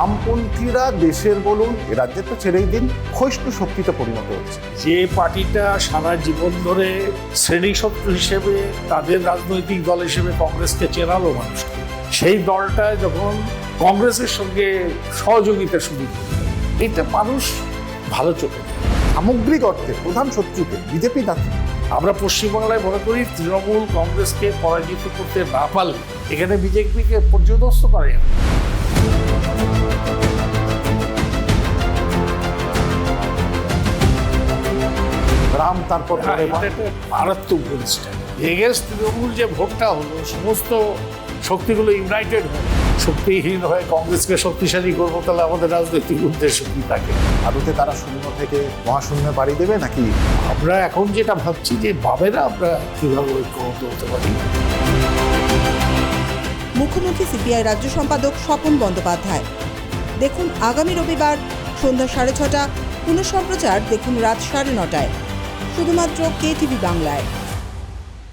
বামপন্থীরা দেশের বলুন এ রাজ্যের তো ছেড়েই দিন ক্ষয়িষ্ণু শক্তিতে পরিণত হচ্ছে। যে পার্টিটা সারা জীবন ধরে শ্রেণি শত্রু হিসেবে তাদের রাজনৈতিক দল হিসেবে কংগ্রেসকে চেনালো মানুষকে। সেই দলটা যখন কংগ্রেসের সঙ্গে সহযোগিতা শুরু করল এটা মানুষ ভালো চোখে সামগ্রিক অর্থে প্রধান শত্রুকে বিজেপি না আমরা পশ্চিমবাংলায় মনে করি তৃণমূল কংগ্রেসকে পরাজিত করতে না পারলে এখানে বিজেপিকে পর্যদস্ত করা যাবে না। রাম তারপর হ্যাঁ, মারাত্মক প্রতিষ্ঠান এগেন্স্ট তৃণমূল যে ভোটটা হলো সমস্ত শক্তিগুলো ইউনাইটেড শক্তিহীন হয়ে কংগ্রেসকে শক্তিশালী করব তাহলে আমাদের রাজনৈতিক উদ্দেশ্য কি থাকে? ভারতে তারা শূন্য থেকে মহাশূন্য বাড়ি দেবে নাকি? আমরা এখন যেটা ভাবছি যে ভাবে না আমরা কীভাবে ঐক্যবদ্ধ হতে পারি? মুখ্যমন্ত্রী সিপিআই রাজ্য সম্পাদক স্বপন বন্দ্যোপাধ্যায়। দেখুন আগামী রবিবার সন্ধ্যা সাড়ে ছটা পুনঃ সম্প্রচার দেখুন রাত সাড়ে নটায়। শুধুমাত্র কে টিভি বাংলায়।